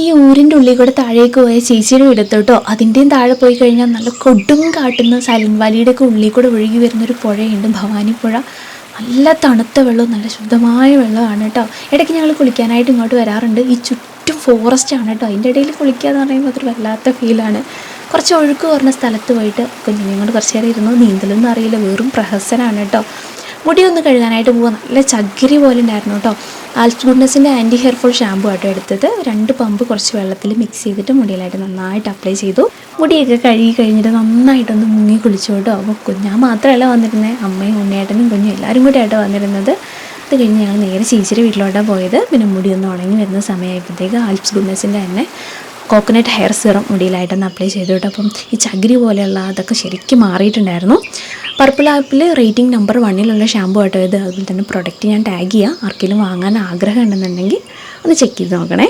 ഈ ഊരിന്റെ ഉള്ളിൽ കൂടെ താഴേക്ക് പോയ ചേച്ചിയുടെ ഇടത്തോട്ടോ അതിന്റെയും താഴെ പോയി കഴിഞ്ഞാൽ നല്ല കൊടും കാട്ടുന്ന സൈലന്റ് വാലിയുടെ ഒക്കെ ഉള്ളിൽ കൂടെ ഒഴുകി വരുന്നൊരു പുഴയുണ്ട് ഭവാനി പുഴ. നല്ല തണുത്ത വെള്ളവും നല്ല ശുദ്ധമായ വെള്ളമാണ് കേട്ടോ. ഇടയ്ക്ക് ഞങ്ങൾ കുളിക്കാനായിട്ട് ഇങ്ങോട്ട് വരാറുണ്ട്. ഈ ചുറ്റും ഫോറസ്റ്റ് ആണ് കേട്ടോ. അതിന്റെ ഇടയിൽ കുളിക്കുക എന്ന് പറയുമ്പോൾ അതൊരു വല്ലാത്ത ഫീലാണ് കുറച്ച് ഒഴുക്ക് കുറഞ്ഞ സ്ഥലത്ത് പോയിട്ട് കുഞ്ഞുങ്ങൾ കുറച്ച് നേരം ഇരുന്നു. നീന്തലൊന്നും അറിയില്ല. വെറും പ്രഹസനാണ് കേട്ടോ. മുടി ഒന്ന് കഴുകാനായിട്ട് പോവാൻ നല്ല ചകിരി പോലെ ഉണ്ടായിരുന്നു കേട്ടോ. ആൽസ് ഗുഡ്നസിന്റെ ആന്റി ഹെയർ ഫോൾ ഷാമ്പു ആട്ടോ എടുത്തത്. രണ്ട് പമ്പ് കുറച്ച് വെള്ളത്തിൽ മിക്സ് ചെയ്തിട്ട് മുടിയിലായിട്ട് നന്നായിട്ട് അപ്ലൈ ചെയ്തു. മുടിയൊക്കെ കഴുകി കഴിഞ്ഞിട്ട് നന്നായിട്ടൊന്ന് മുങ്ങി കുളിച്ചു കേട്ടോ. അപ്പോൾ ഞാൻ മാത്രമല്ല വന്നിരുന്നത് അമ്മയും ഉണ്ണിയേട്ടനും കുഞ്ഞും എല്ലാവരും കൂടി ആയിട്ട് വന്നിരുന്നത്. അത് കഴിഞ്ഞ് ഞങ്ങൾ നേരെ ചേച്ചിയുടെ വീട്ടിലോട്ടാണ് പോയത്. പിന്നെ മുടി ഒന്ന് ഉണങ്ങി വരുന്ന സമയമായപ്പോഴത്തേക്ക് ആൽപ്സ് ഗുഡ്നസിന്റെ തന്നെ കോക്കനട്ട് ഹെയർ സിറം മുടിയിലായിട്ടൊന്ന് അപ്ലൈ ചെയ്തു കേട്ടോ. അപ്പം ഈ ചകിരി പോലെയുള്ള അതൊക്കെ ശരിക്കും മാറിയിട്ടുണ്ടായിരുന്നു. പർപ്പിൾ ആപ്പിൽ റേറ്റിംഗ് നമ്പർ വണ്ണിലുള്ള ഷാമ്പു ആട്ടോ ഇത്. അതുപോലെ തന്നെ പ്രൊഡക്റ്റ് ഞാൻ ടാഗ് ചെയ്യാം. ആർക്കെങ്കിലും വാങ്ങാൻ ആഗ്രഹം ഉണ്ടെന്നുണ്ടെങ്കിൽ ഒന്ന് ചെക്ക് ചെയ്ത് നോക്കണേ.